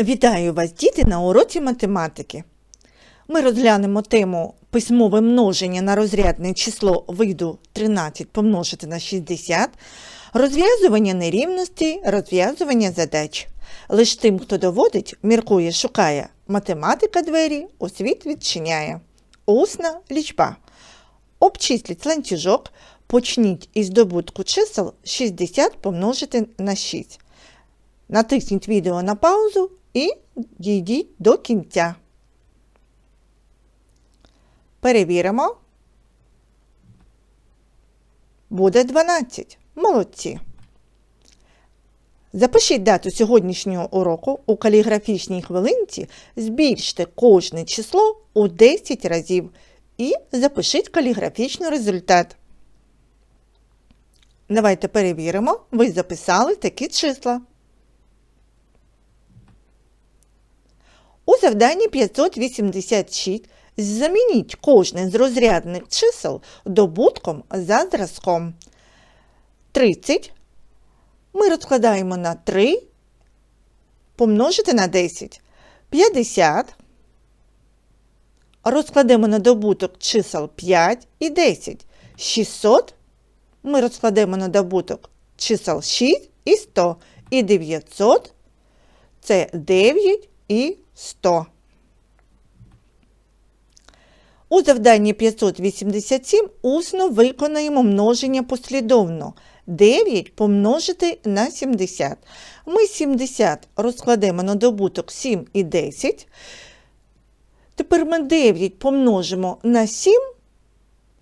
Вітаю вас, діти, на уроці математики. Ми розглянемо тему письмове множення на розрядне число виду 13 помножити на 60, розв'язування нерівності, розв'язування задач. Лиш тим, хто доводить, міркує, шукає, математика двері у світ відчиняє. Усна лічба. Обчисліть ланцюжок, почніть із добутку чисел 60 помножити на 6. Натисніть відео на паузу і дійдіть до кінця. Перевіримо. Буде 12. Молодці. Запишіть дату сьогоднішнього уроку у каліграфічній хвилинці, збільште кожне число у 10 разів і запишіть каліграфічний результат. Давайте перевіримо, ви записали такі числа. У завданні 586 замініть кожне з розрядних чисел добутком за зразком. 30 ми розкладаємо на 3, помножити на 10. 50 розкладемо на добуток чисел 5 і 10. 600 ми розкладемо на добуток чисел 6 і 100. І 900 це 9 і 100. У завданні 587 усно виконаємо множення послідовно. 9 помножити на 70. Ми 70 розкладемо на добуток 7 і 10. Тепер ми 9 помножимо на 7,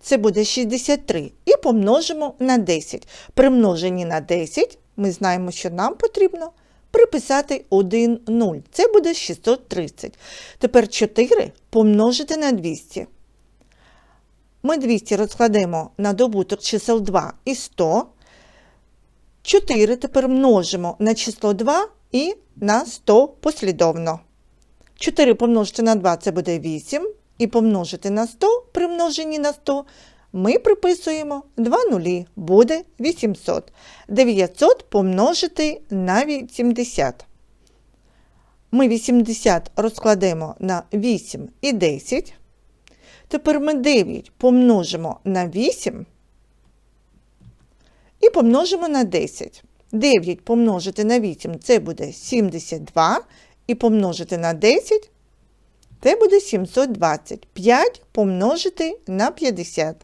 це буде 63, і помножимо на 10. При множенні на 10 ми знаємо, що нам потрібно приписати 1 0. Це буде 630. Тепер 4 помножити на 200. Ми 200 розкладемо на добуток чисел 2 і 100. 4 тепер множимо на число 2 і на 100 послідовно. 4 помножити на 2 це буде 8. І помножити на 100 при множенні на 100 ми приписуємо 2 нулі, буде 800. 900 помножити на 80. Ми 80 розкладемо на 8 і 10. Тепер ми 9 помножимо на 8 і помножимо на 10. 9 помножити на 8 це буде 72. І помножити на 10 це буде 720. 5 помножити на 50.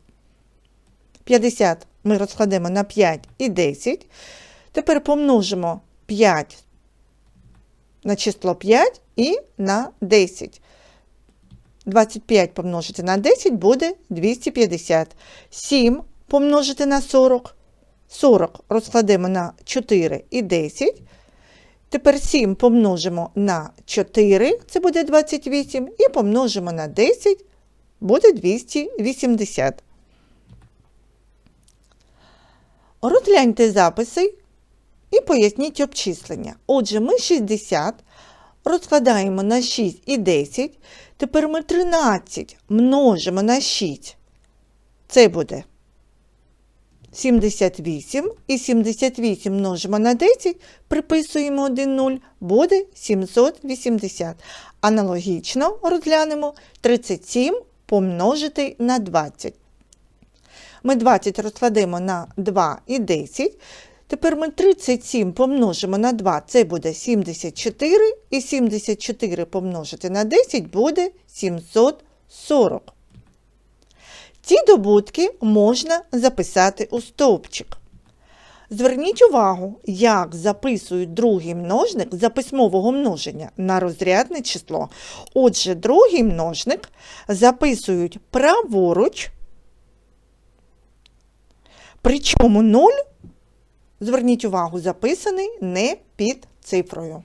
50 ми розкладемо на 5 і 10. Тепер помножимо 5 на число 5 і на 10. 25 помножити на 10 буде 250. 7 помножити на 40. 40 розкладемо на 4 і 10. Тепер 7 помножимо на 4, це буде 28, і помножимо на 10, буде 280. Розгляньте записи і поясніть обчислення. Отже, ми 60 розкладаємо на 6 і 10. Тепер ми 13 множимо на 6. Це буде 78. І 78 множимо на 10, приписуємо 1 0, буде 780. Аналогічно розглянемо 37 помножити на 20. Ми 20 розкладемо на 2 і 10. Тепер ми 37 помножимо на 2, це буде 74, і 74 помножити на 10 буде 740. Ці добутки можна записати у стовпчик. Зверніть увагу, як записують другий множник за письмового множення на розрядне число. Отже, другий множник записують праворуч, причому 0, зверніть увагу, записаний не під цифрою.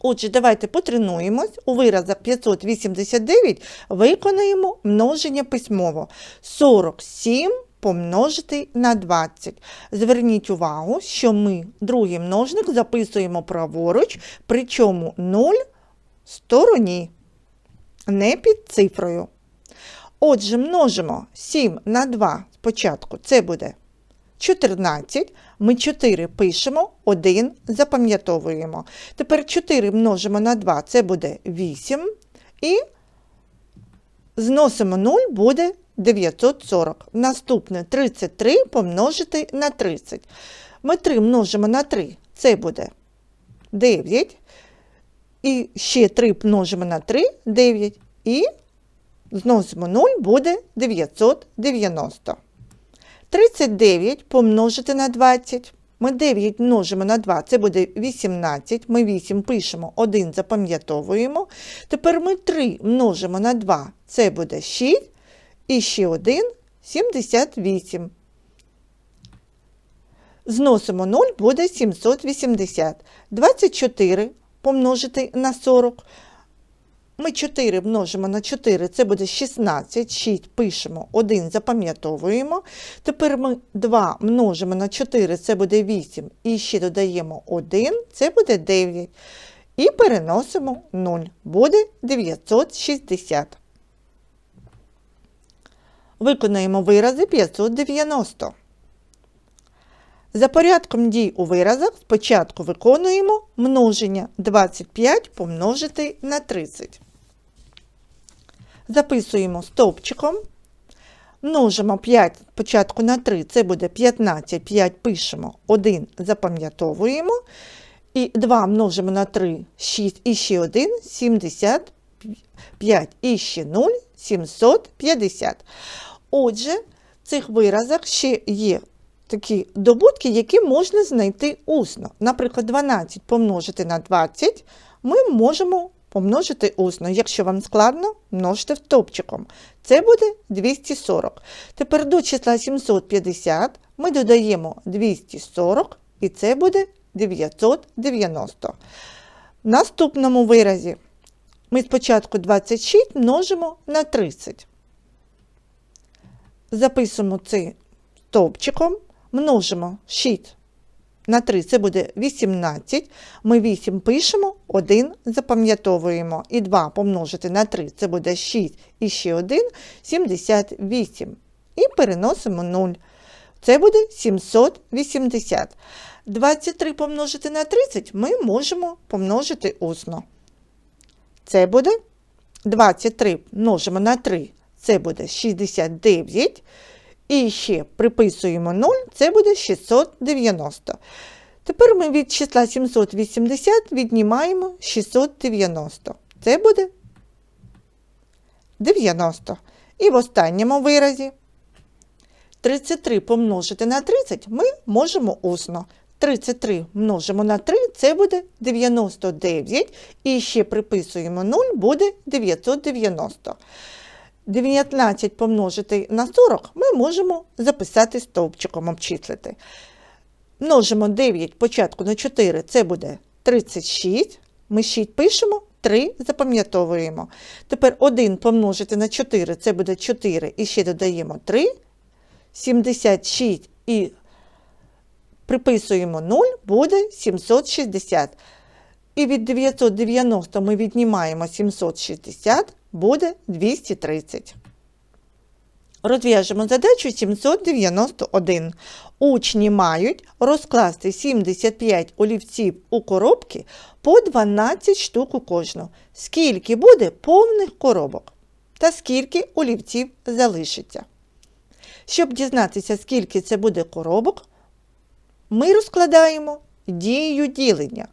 Отже, давайте потренуємось. У виразах 589 виконаємо множення письмово. 47 помножити на 20. Зверніть увагу, що ми другий множник записуємо праворуч, причому 0 в стороні, не під цифрою. Отже, множимо 7 на 2 спочатку, це буде 14. Ми 4 пишемо, 1 запам'ятовуємо. Тепер 4 множимо на 2, це буде 8. І зносимо 0, буде 940. Наступне 33 помножити на 30. Ми 3 множимо на 3, це буде 9. І ще 3 множимо на 3, 9. І зносимо 0, буде 990. 39 помножити на 20. Ми 9 множимо на 2, це буде 18. Ми 8 пишемо, 1 запам'ятовуємо. Тепер ми 3 множимо на 2, це буде 6. І ще 1 78. Зносимо 0, буде 780. 24 помножити на 40. Ми 4 множимо на 4, це буде 16, 6 пишемо, 1 запам'ятовуємо. Тепер ми 2 множимо на 4, це буде 8, і ще додаємо 1, це буде 9. І переносимо 0, буде 960. Виконаємо вирази 590. За порядком дій у виразах спочатку виконуємо множення 25 помножити на 30. Записуємо стовпчиком. Множимо 5 спочатку на 3, це буде 15, 5 пишемо, 1 запам'ятовуємо. І 2 множимо на 3, 6 і ще 1, 75 і ще 0, 750. Отже, в цих виразах ще є такі добутки, які можна знайти усно. Наприклад, 12 помножити на 20 ми можемо помножити усно. Якщо вам складно, множте стовпчиком. Це буде 240. Тепер до числа 750 ми додаємо 240 і це буде 990. В наступному виразі ми спочатку 26 множимо на 30. Записуємо це стовпчиком, множимо 6 на 3, це буде 18. Ми 8 пишемо, 1 запам'ятовуємо. І 2 помножити на 3, це буде 6 і ще 1, 78. І переносимо 0. Це буде 780. 23 помножити на 30 ми можемо помножити усно. Це буде 23 множимо на 3, це буде 69. І ще приписуємо 0, це буде 690. Тепер ми від числа 780 віднімаємо 690. Це буде 90. І в останньому виразі 33 помножити на 30 ми можемо усно. 33 множимо на 3, це буде 99. І ще приписуємо 0, буде 990. 19 помножити на 40 ми можемо записати стовпчиком обчислити. Множимо 9 початку на 4, це буде 36. Ми 6 пишемо, 3 запам'ятовуємо. Тепер 1 помножити на 4, це буде 4, і ще додаємо 3. 76 і приписуємо 0, буде 760. І від 990 ми віднімаємо 760, буде 230. Розв'яжемо задачу 791. Учні мають розкласти 75 олівців у коробки по 12 штук у кожну. Скільки буде повних коробок? Та скільки олівців залишиться? Щоб дізнатися, скільки це буде коробок, ми розкладаємо дією ділення.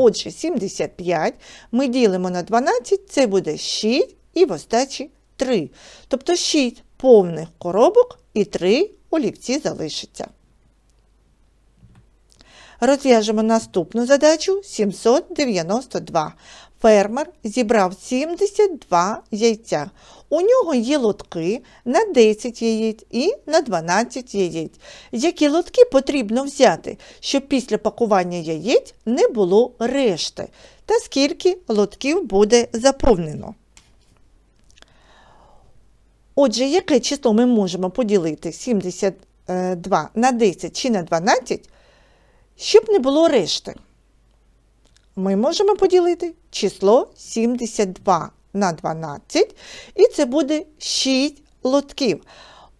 Отже, 75 ми ділимо на 12, це буде 6 і в остачі 3. Тобто 6 повних коробок і 3 олівці залишиться. Розв'яжемо наступну задачу 792. Фермер зібрав 72 яйця. У нього є лотки на 10 яєць і на 12 яєць. Які лотки потрібно взяти, щоб після пакування яєць не було решти? Та скільки лотків буде заповнено? Отже, яке число ми можемо поділити 72 на 10 чи на 12, щоб не було решти? Ми можемо поділити число 72 на 12, і це буде 6 лотків.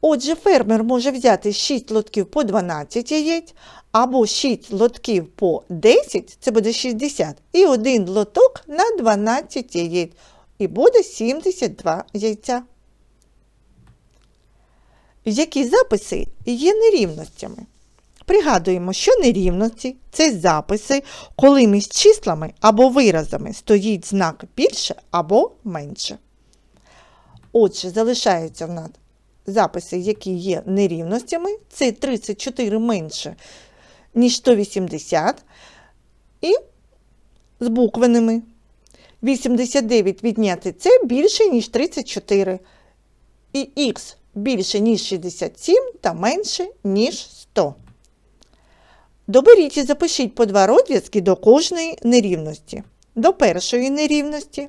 Отже, фермер може взяти 6 лотків по 12 яєць, або 6 лотків по 10, це буде 60, і один лоток на 12 яєць, і буде 72 яйця. Які записи є нерівностями? Пригадуємо, що нерівності це записи, коли між числами або виразами стоїть знак більше або менше. Отже, залишаються в нас записи, які є нерівностями. Це 34 менше, ніж 180, і з буквеними. 89 відняти це більше, ніж 34. І х більше, ніж 67 та менше, ніж 100. Доберіть і запишіть по два розв'язки до кожної нерівності. До першої нерівності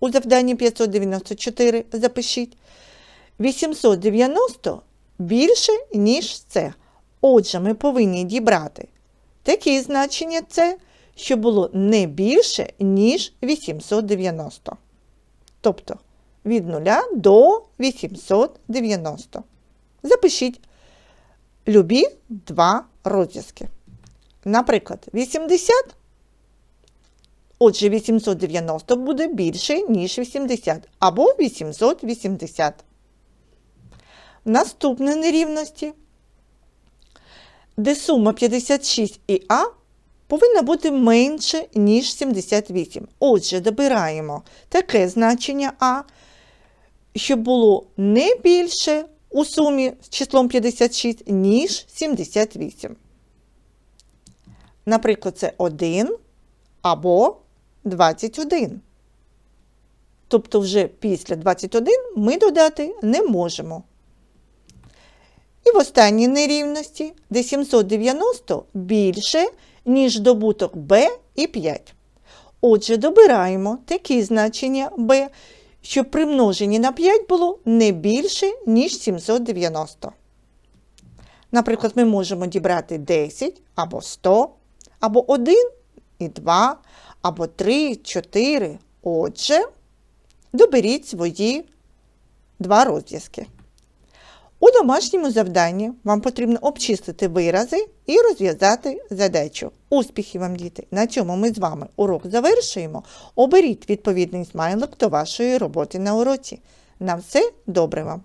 у завданні 594 запишіть 890 більше, ніж це. Отже, ми повинні дібрати такі значення це, що було не більше, ніж 890. Тобто від 0 до 890. Запишіть любі два розв'язки. Наприклад, 80. Отже, 890 буде більше, ніж 80, або 880. Наступне нерівності, де сума 56 і А повинна бути менше, ніж 78. Отже, добираємо таке значення А, щоб було не більше у сумі з числом 56, ніж 78. Наприклад, це 1 або 21. Тобто вже після 21 ми додати не можемо. І в останній нерівності, де 790 більше, ніж добуток b і 5. Отже, добираємо такі значення b, щоб при множенні на 5 було не більше, ніж 790. Наприклад, ми можемо дібрати 10 або 100, або 1 і 2, або 3, 4. Отже, доберіть свої два розв'язки. У домашньому завданні вам потрібно обчислити вирази і розв'язати задачу. Успіхів вам, діти! На цьому ми з вами урок завершуємо. Оберіть відповідний смайлик до вашої роботи на уроці. На все добре вам!